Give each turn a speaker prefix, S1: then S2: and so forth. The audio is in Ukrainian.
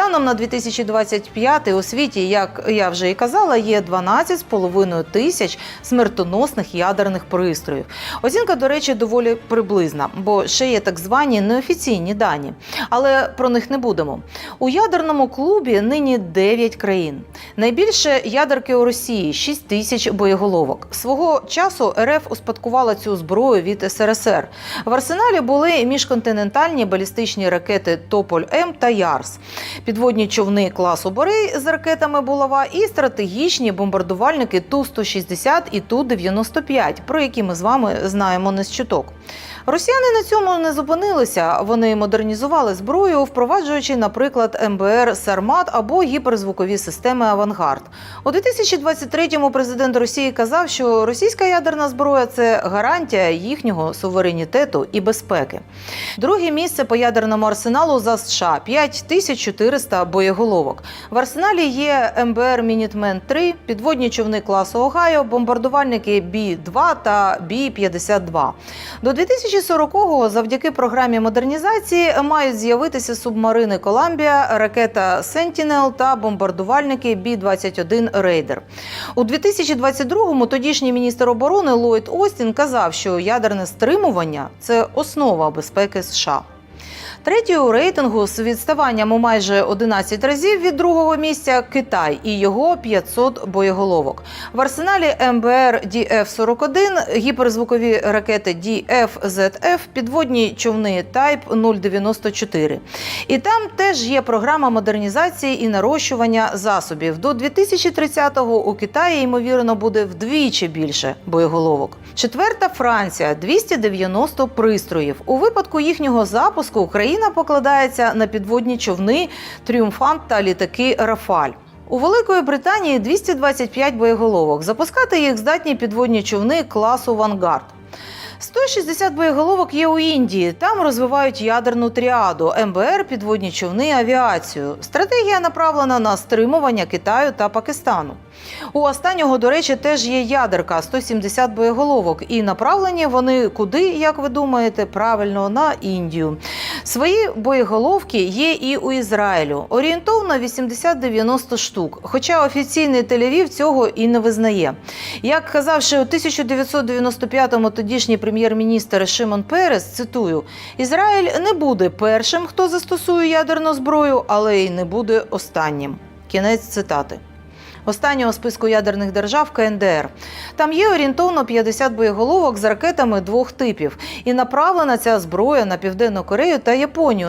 S1: Станом на 2025 у світі, як я вже і казала, є 12,5 тисяч смертоносних ядерних пристроїв. Оцінка, до речі, доволі приблизна, бо ще є так звані неофіційні дані. Але про них не будемо. У ядерному клубі нині 9 країн. Найбільше ядерки у Росії 6 тисяч боєголовок. Свого часу РФ успадкувала цю зброю від СРСР. В арсеналі були міжконтинентальні балістичні ракети Тополь М та Ярс, підводні човни класу Борей з ракетами Булава і стратегічні бомбардувальники Ту-160 і Ту-95, про які ми з вами знаємо не з чуток. Росіяни на цьому не зупинилися. Вони модернізували зброю, впроваджуючи, наприклад, МБР Сармат або гіперзвукові системи Авангард. У 2023-му президент Росії казав, що російська ядерна зброя це гарантія їхнього суверенітету і безпеки. Друге місце по ядерному арсеналу за США 5400 боєголовок. В арсеналі є МБР Мінітмен 3 підводні човни класу Огайо, бомбардувальники Бі-2 та Бі-52. До 2040-го завдяки програмі модернізації мають з'явитися субмарини Коламбія, ракета Сентінел та бомбардувальники Бі-21 Рейдер. У 2022-му тодішній міністр оборони Ллойд Остін казав, що ядерне стримування це основа безпеки США. Третій у рейтингу з відставанням у майже 11 разів від другого місця Китай і його 500 боєголовок. В арсеналі МБР ДФ-41, гіперзвукові ракети DF-ZF, підводні човни Type 094. І там теж є програма модернізації і нарощування засобів. До 2030-го у Китаї ймовірно буде вдвічі більше боєголовок. Четверта Франція 290 пристроїв. У випадку їхнього запуску Україна покладається на підводні човни Тріумфант та літаки Рафаль. У Великої Британії 225 боєголовок. Запускати їх здатні підводні човни класу Вангард. 160 боєголовок є у Індії. Там розвивають ядерну тріаду, МБР, підводні човни, авіацію. Стратегія направлена на стримування Китаю та Пакистану. У останнього, до речі, теж є ядерка 170 боєголовок, і направлені вони куди, як ви думаєте, правильно на Індію. Свої боєголовки є і у Ізраїлю. Орієнтовно 80-90 штук. Хоча офіційний Тель-Авів цього і не визнає. Як казав ще у 1995-му тодішній прем'єр-міністр Шимон Перес, цитую: Ізраїль не буде першим, хто застосує ядерну зброю, але й не буде останнім. Кінець цитати. Останнього списку ядерних держав КНДР. Там є орієнтовно 50 боєголовок з ракетами двох типів, і направлена ця зброя на Південну Корею та Японію.